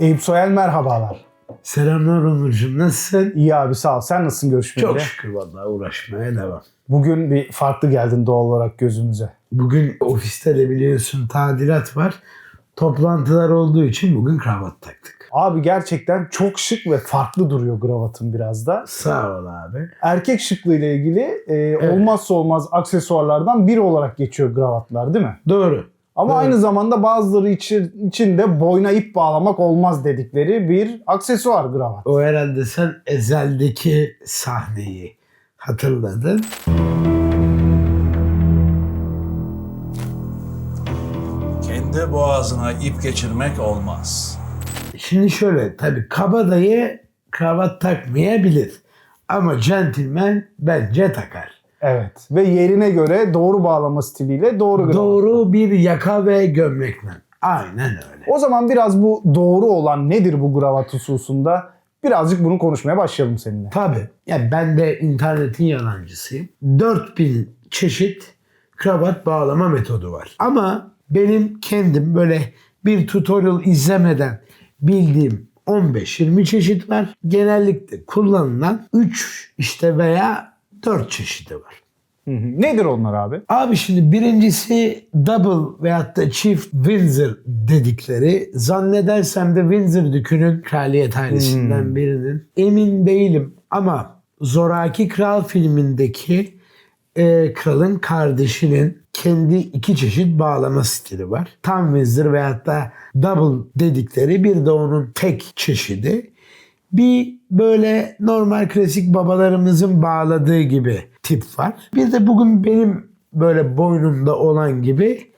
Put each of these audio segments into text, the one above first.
Eyüp Soyel merhabalar. Selamlar Onurcuğum. Nasılsın? İyi abi sağ ol. Sen nasılsın görüşmeyeli? Çok şükür vallahi uğraşmaya devam. Bugün bir farklı geldin doğal olarak gözümüze. Bugün ofiste de biliyorsun tadilat var. Toplantılar olduğu için bugün kravat taktık. Abi gerçekten çok şık ve farklı duruyor gravatın biraz da. Sağ ol abi. Erkek şıklığı ile ilgili e, olmazsa olmaz aksesuarlardan biri olarak geçiyor gravatlar değil mi? Doğru. Ama Evet. aynı zamanda bazıları için, için de boyna ip bağlamak olmaz dedikleri bir aksesuar gravat. O herhalde sen Ezel'deki sahneyi hatırladın. Kendi boğazına ip geçirmek olmaz. Şimdi şöyle tabii kabadayı kravat takmayabilir. Ama centilmen bence takar. Evet. Ve yerine göre doğru bağlama stiliyle doğru. Doğru bir yaka ve gömlekle. Aynen öyle. O zaman biraz bu doğru olan nedir bu gravat hususunda? Birazcık bunu konuşmaya başlayalım seninle. Tabii. Yani ben de internetin yalancısıyım. 4000 çeşit kravat bağlama metodu var. Ama benim kendim böyle bir tutorial izlemeden bildiğim 15-20 çeşit var. Genellikle kullanılan 3 işte veya 4 çeşidi var. Hı hı. Nedir onlar abi? Abi şimdi birincisi double veyahut da çift Windsor dedikleri. Zannedersem de Windsor Dükü'nün kraliyet ailesinden birinin. Emin değilim ama Zoraki Kral filmindeki e, kralın kardeşinin kendi iki çeşit bağlama stili var. Tam Windsor veyahut da double dedikleri bir de onun tek çeşidi. Bir böyle normal klasik babalarımızın bağladığı gibi tip var. Bir de bugün benim böyle boynumda olan gibi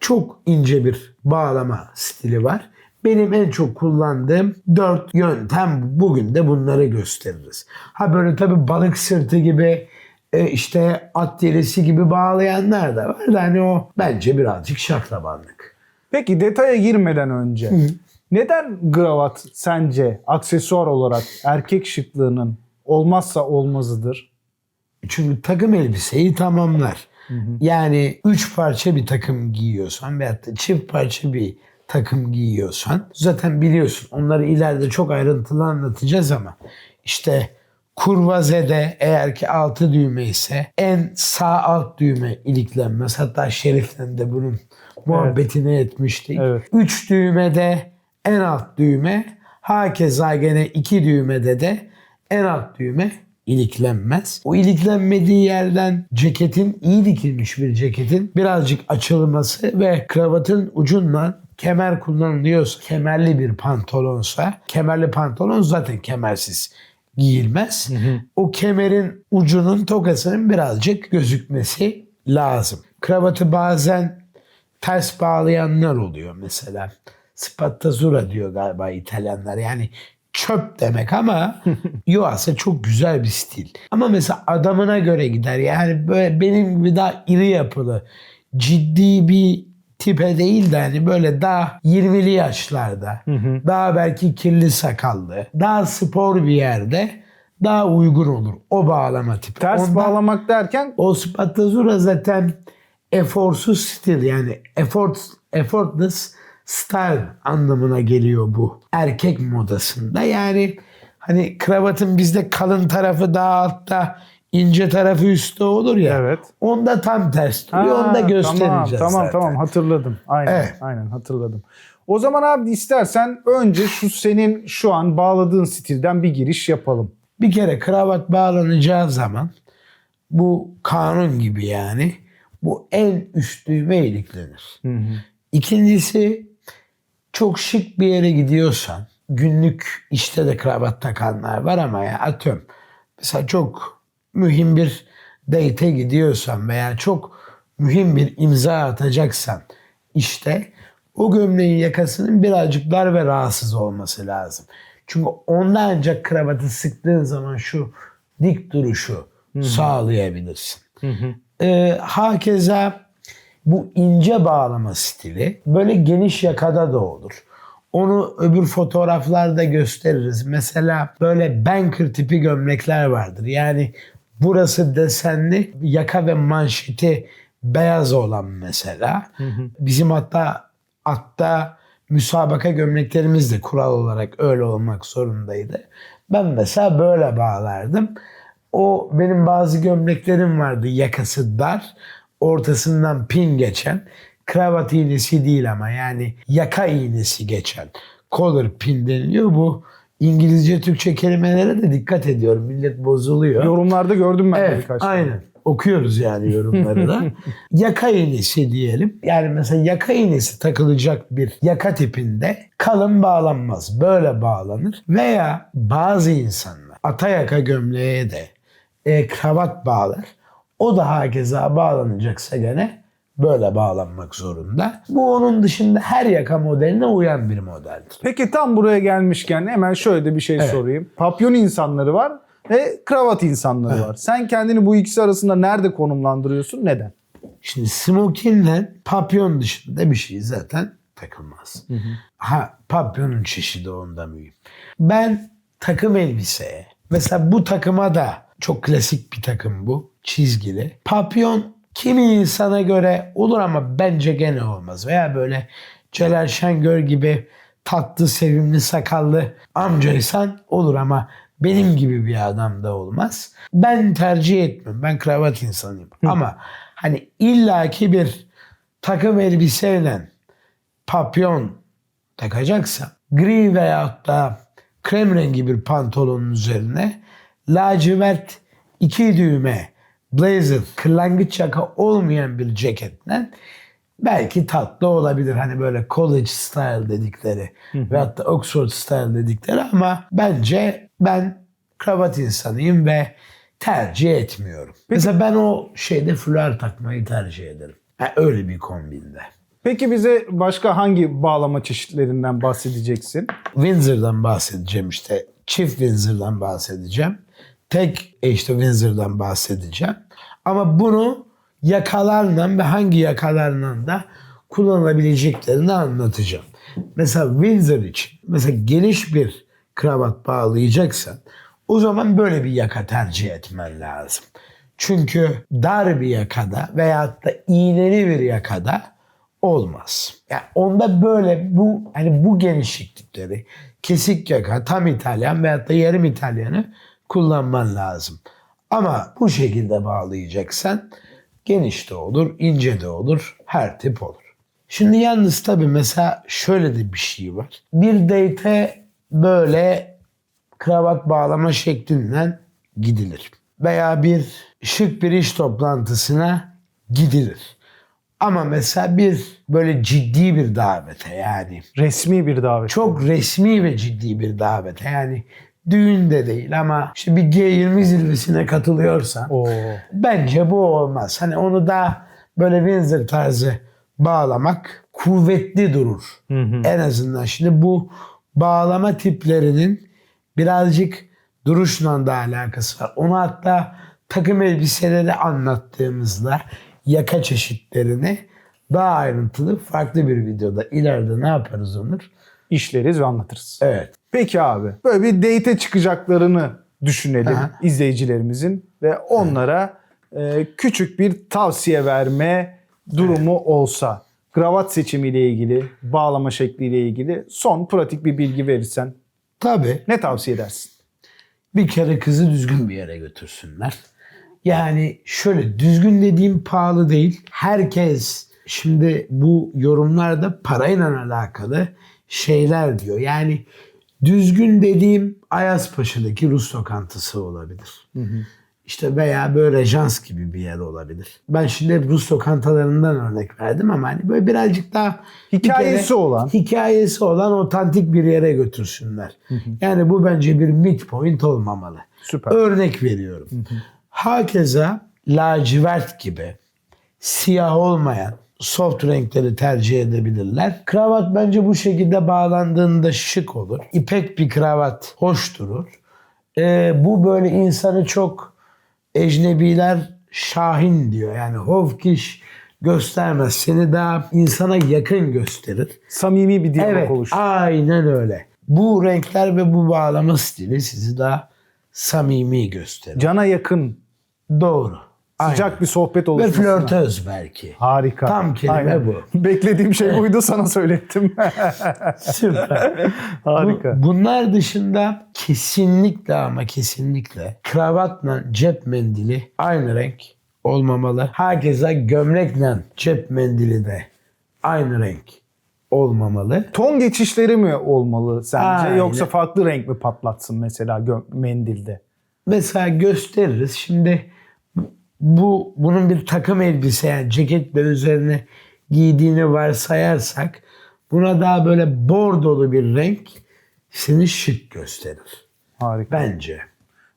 çok ince bir bağlama stili var. Benim en çok kullandığım dört yöntem bugün de bunları gösteririz. Ha böyle tabii balık sırtı gibi e, işte at derisi gibi bağlayanlar da var da hani o bence birazcık şaklabanlık. Peki detaya girmeden önce neden gravat sence aksesuar olarak erkek şıklığının olmazsa olmazıdır? Çünkü takım elbiseyi tamamlar. Yani üç parça bir takım giyiyorsan veyahut da çift parça bir takım giyiyorsan zaten biliyorsun onları ileride çok ayrıntılı anlatacağız ama işte kurvazede eğer ki altı düğme ise en sağ alt düğme iliklenmez. Hatta Şerif'le de bunun muhabbetini etmiştik. Evet. Üç düğmede en alt düğme hakeza gene iki düğmede de en alt düğme iliklenmez. O iliklenmediği yerden ceketin iyi dikilmiş bir ceketin birazcık açılması ve kravatın ucundan kemer kullanılıyorsa, kemerli bir pantolonsa, kemerli pantolon zaten kemersiz giyilmez. O kemerin ucunun tokasının birazcık gözükmesi lazım. Kravatı bazen ters bağlayanlar oluyor mesela. Spazzura diyor galiba İtalyanlar. Yani çöp demek ama aslında çok güzel bir stil. Ama mesela adamına göre gider. Yani böyle benim gibi daha iri yapılı, ciddi bir tipe değil de hani böyle daha 20'li yaşlarda, daha belki kirli sakallı, daha spor bir yerde daha uygun olur o bağlama tipi. Ters Ondan- bağlamak derken o spattazura zaten eforsuz stil yani effort, effortless style anlamına geliyor bu erkek modasında. Yani hani kravatın bizde kalın tarafı daha altta ince tarafı üstte olur ya. Evet. Onda tam ters duruyor. Ha, Onu da göstereceğiz Tamam tamam zaten. tamam hatırladım. Aynen Evet. aynen hatırladım. O zaman abi istersen önce şu senin şu an bağladığın stilden bir giriş yapalım. Bir kere kravat bağlanacağı zaman bu kanun gibi yani bu en üst düğme iliklenir. İkincisi çok şık bir yere gidiyorsan günlük işte de kravat takanlar var ama ya atıyorum mesela çok mühim bir date'e gidiyorsan veya çok mühim bir imza atacaksan işte o gömleğin yakasının birazcık dar ve rahatsız olması lazım. Çünkü onda ancak kravatı sıktığın zaman şu dik duruşu sağlayabilirsin. Ee, hakeza bu ince bağlama stili böyle geniş yakada da olur. Onu öbür fotoğraflarda gösteririz. Mesela böyle banker tipi gömlekler vardır. Yani burası desenli, yaka ve manşeti beyaz olan mesela. Bizim hatta atta müsabaka gömleklerimiz de kural olarak öyle olmak zorundaydı. Ben mesela böyle bağlardım. O benim bazı gömleklerim vardı yakası dar, ortasından pin geçen, kravat iğnesi değil ama yani yaka iğnesi geçen. Collar pin deniliyor bu. İngilizce Türkçe kelimelere de dikkat ediyorum. Millet bozuluyor. Yorumlarda gördüm ben Evet, birkaç tane. aynen. Okuyoruz yani yorumları da. yaka iğnesi diyelim. Yani mesela yaka iğnesi takılacak bir yaka tipinde kalın bağlanmaz. Böyle bağlanır. Veya bazı insanlar ata yaka gömleğe de e, kravat bağlar. O da hakeza bağlanacaksa gene böyle bağlanmak zorunda. Bu onun dışında her yaka modeline uyan bir modeldir. Peki tam buraya gelmişken hemen şöyle de bir şey Evet. sorayım. Papyon insanları var ve kravat insanları var. Sen kendini bu ikisi arasında nerede konumlandırıyorsun? Neden? Şimdi smokinle papyon dışında bir şey zaten takılmaz. Ha papyonun çeşidi onda mühim. Ben takım elbiseye mesela bu takıma da çok klasik bir takım bu çizgili. Papyon kimi insana göre olur ama bence gene olmaz. Veya böyle Celal Şengör gibi tatlı, sevimli, sakallı amcaysan olur ama benim gibi bir adam da olmaz. Ben tercih etmem. Ben kravat insanıyım. Ama hani illaki bir takım elbiseyle papyon takacaksa gri veyahut da krem rengi bir pantolonun üzerine lacivert iki düğme blazer kırlangıç yaka olmayan bir ceketle belki tatlı olabilir. Hani böyle college style dedikleri veyahut da Oxford style dedikleri ama bence ben kravat insanıyım ve tercih etmiyorum. Mesela ben o şeyde fular takmayı tercih ederim. Ha, öyle bir kombinde. Peki bize başka hangi bağlama çeşitlerinden bahsedeceksin? Windsor'dan bahsedeceğim işte. Çift Windsor'dan bahsedeceğim. Tek eşli Windsor'dan bahsedeceğim. Ama bunu yakalarla ve hangi yakalarla da kullanabileceklerini anlatacağım. Mesela Windsor için mesela geniş bir kravat bağlayacaksan o zaman böyle bir yaka tercih etmen lazım. Çünkü dar bir yakada veyahut da iğneli bir yakada olmaz. Yani onda böyle bu hani bu genişlikleri kesik yaka tam İtalyan veyahut da yarım İtalyanı kullanman lazım. Ama bu şekilde bağlayacaksan geniş de olur, ince de olur, her tip olur. Şimdi yalnız tabii mesela şöyle de bir şey var. Bir date böyle kravat bağlama şeklinden gidilir. Veya bir şık bir iş toplantısına gidilir. Ama mesela bir böyle ciddi bir davete yani Resmi bir davet. çok resmi ve ciddi bir davete yani düğün de değil ama işte bir G20 zirvesine katılıyorsan Oo. bence bu olmaz. Hani onu da böyle Windsor tarzı bağlamak kuvvetli durur. En azından şimdi bu bağlama tiplerinin birazcık duruşla da alakası var. Onu hatta takım elbiseleri anlattığımızda yaka çeşitlerini daha ayrıntılı farklı bir videoda ileride ne yaparız Onur? İşleriz ve anlatırız. Evet. Peki abi. Böyle bir date çıkacaklarını düşünelim Aha. izleyicilerimizin ve onlara e, küçük bir tavsiye verme durumu olsa kravat seçimiyle ilgili, bağlama şekliyle ilgili son pratik bir bilgi verirsen Tabii. ne tavsiye edersin? bir kere kızı düzgün bir yere götürsünler. Yani şöyle düzgün dediğim pahalı değil. Herkes şimdi bu yorumlarda parayla alakalı şeyler diyor. Yani düzgün dediğim Ayazpaşa'daki Rus lokantası olabilir. İşte veya böyle Rejans gibi bir yer olabilir. Ben şimdi hep Rus lokantalarından örnek verdim ama hani böyle birazcık daha Hikayesi kere olan. hikayesi olan otantik bir yere götürsünler. Yani bu bence bir midpoint olmamalı. Süper. Örnek veriyorum. Hakeza lacivert gibi siyah olmayan soft renkleri tercih edebilirler. Kravat bence bu şekilde bağlandığında şık olur. İpek bir kravat hoş durur. Ee, bu böyle insanı çok ecnebiler şahin diyor. Yani hovkiş göstermez. Seni daha insana yakın gösterir. Samimi bir diyalog Evet, oluştur. aynen öyle. Bu renkler ve bu bağlama stili sizi daha samimi gösterir. Cana yakın, Doğru. Sıcak Aynen. bir sohbet Ve oluşmasına. flörtöz belki. Harika. Tam kelime bu. Beklediğim şey buydu sana söylettim. Süper. Harika. Bu- bunlar dışında kesinlikle ama kesinlikle kravatla cep mendili aynı renk olmamalı. Herkese gömlekle cep mendili de aynı renk olmamalı. Ton geçişleri mi olmalı sence Aynen. yoksa farklı renk mi patlatsın mesela mendilde? Mesela gösteririz. Şimdi bu bunun bir takım elbise yani ceketle üzerine giydiğini varsayarsak buna daha böyle bordolu bir renk seni şık gösterir. Harika. Bence.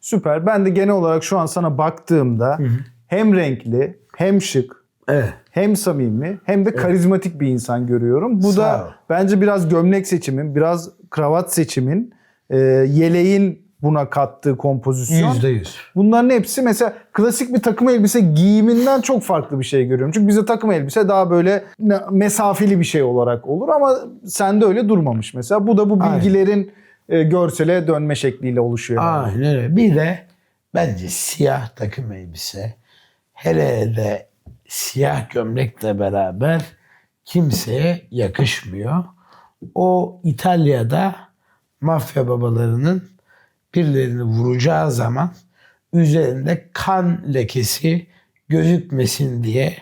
Süper. Ben de genel olarak şu an sana baktığımda hem renkli, hem şık, Evet. hem samimi, hem de karizmatik bir insan görüyorum. Bu Sağ da ol. bence biraz gömlek seçimin, biraz kravat seçimin, e, yeleğin buna kattığı kompozisyon. Yüzde yüz. Bunların hepsi mesela klasik bir takım elbise giyiminden çok farklı bir şey görüyorum. Çünkü bize takım elbise daha böyle mesafeli bir şey olarak olur ama sende öyle durmamış mesela. Bu da bu Aynen. bilgilerin e, görsele dönme şekliyle oluşuyor. Aynen öyle. Bir de bence siyah takım elbise hele de siyah gömlekle beraber kimseye yakışmıyor. O İtalya'da mafya babalarının birilerini vuracağı zaman üzerinde kan lekesi gözükmesin diye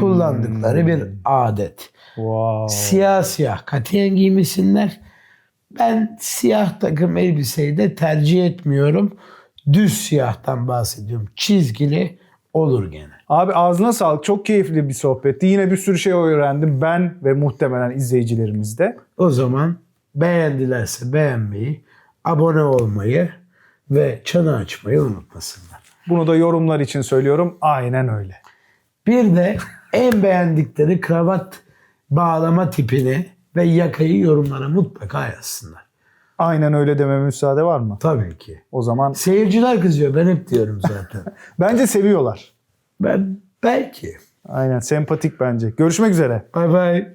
kullandıkları bir adet. Wow. Siyah siyah katiyen giymesinler. Ben siyah takım elbiseyi de tercih etmiyorum. Düz siyahtan bahsediyorum. Çizgili olur gene. Abi ağzına sağlık. Çok keyifli bir sohbetti. Yine bir sürü şey öğrendim ben ve muhtemelen izleyicilerimiz de. O zaman beğendilerse beğenmeyi, abone olmayı ve çanı açmayı unutmasınlar. Bunu da yorumlar için söylüyorum. Aynen öyle. Bir de en beğendikleri kravat bağlama tipini ve yakayı yorumlara mutlaka yazsınlar. Aynen öyle dememe müsaade var mı? Tabii ki. O zaman Seyirciler kızıyor. Ben hep diyorum zaten. bence seviyorlar. ben belki. Aynen sempatik bence. Görüşmek üzere. Bay bay.